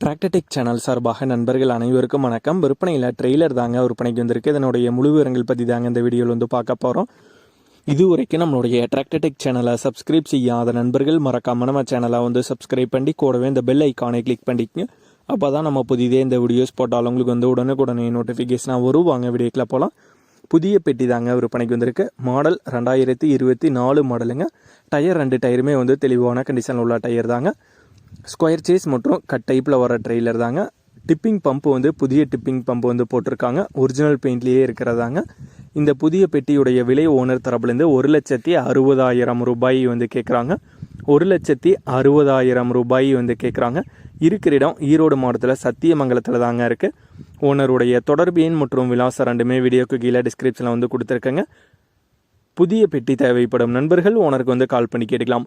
Tractor Tech channel சார்பாக நண்பர்கள் அனைவருக்கும் வணக்கம். விற்பனையில் ட்ரெய்லர் தாங்க விற்பனைக்கு வந்திருக்கு. இதனுடைய முழு விவரங்கள் பற்றி தாங்க இந்த வீடியோவில் வந்து பார்க்க போகிறோம் இது வரைக்கும் நம்மளுடைய டிராக்டர்டெக் சேனலை சப்ஸ்கிரைப் செய்யாத நண்பர்கள் மறக்காம நம்ம சேனலை வந்து சப்ஸ்கிரைப் பண்ணி கூடவே இந்த பெல் ஐக்கானை கிளிக் பண்ணிக்கங்க. அப்போ தான் நம்ம புதிதே இந்த வீடியோஸ் போட்டாலும் உங்களுக்கு வந்து உடனுக்குடனே நோட்டிஃபிகேஷனாக வரும். வாங்க வீடியோக்கில் போகலாம் புதிய பெட்டி தாங்க விற்பனைக்கு வந்திருக்கு. மாடல் ரெண்டாயிரத்தி இருபத்தி நாலு மாடலுங்க டயர் ரெண்டு டயருமே வந்து தெளிவான கண்டிஷனில் உள்ள டயர் தாங்க. ஸ்கொயர் சேஸ் மற்றும் கட் டைப்பில் வர ட்ரெய்லர் தாங்க. டிப்பிங் பம்ப் வந்து புதிய டிப்பிங் பம்ப் வந்து போட்டிருக்காங்க. ஒரிஜினல் பெயிண்ட்லேயே இருக்கிறதாங்க. இந்த புதிய பெட்டியுடைய விலை ஓனர் தரப்புலேருந்து ஒரு லட்சத்தி அறுபதாயிரம் ரூபாய் வந்து கேட்குறாங்க ஒரு லட்சத்தி அறுபதாயிரம் ரூபாய் வந்து கேட்குறாங்க இருக்கிற இடம் ஈரோடு மாவட்டத்தில் சத்தியமங்கலத்தில் தாங்க இருக்குது ஓனருடைய தொடர்பு எண் மற்றும் விலாசம் ரெண்டுமே வீடியோக்கு கீழே டிஸ்கிரிப்ஷனில் வந்து கொடுத்துருக்கேங்க. புதிய பெட்டி தேவைப்படும் நண்பர்கள் ஓனருக்கு வந்து கால் பண்ணி கேட்டுக்கலாம்.